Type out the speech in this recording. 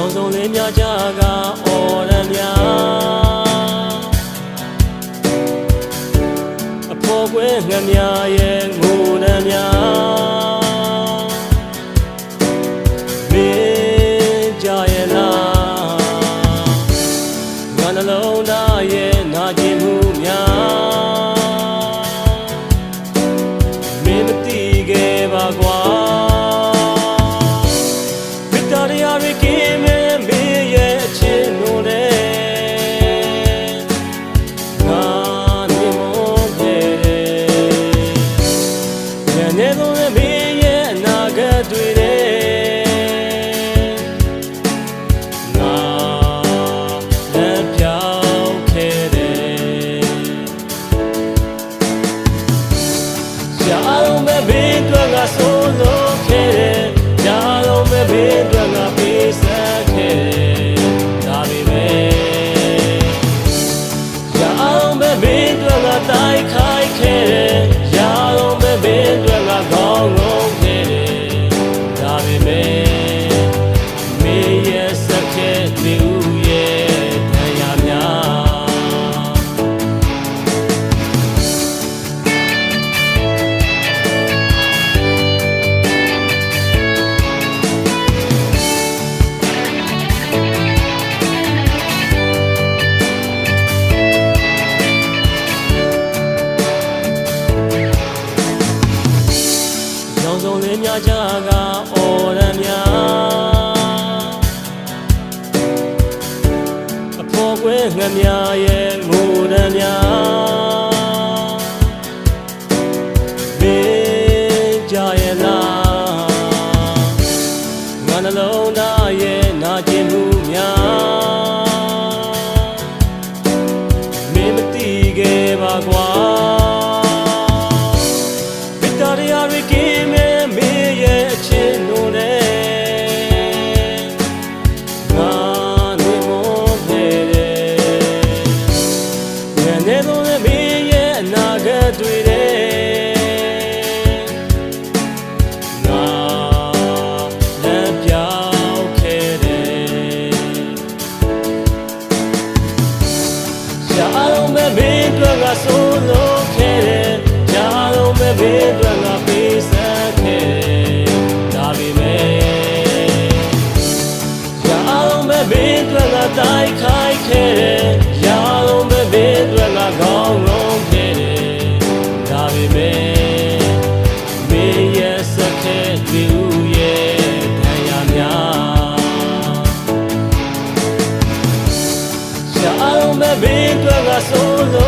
ရောင်စုံလေးများကြကအော်ရန်များအဖို့ကွယ်ငမြရဲ့ င်ဆုံးလင်းများကြကအော်ရန်များအဖို့ကွင်းငှက်များရဲ့ငိုရန်များ မင်းတွေ့လာတိုက်ခိုက်ခဲ့တယ်ရာလုံးပဲမင်းတွေ့လာကောင်းလုံးခဲ့တယ်ဒါပေမဲ့မင်းရဲ့စက်ခဲ့သူရဲ့ဒဏ်ရာများရာလုံးပဲမင်းတွေ့လာဆုံးလို့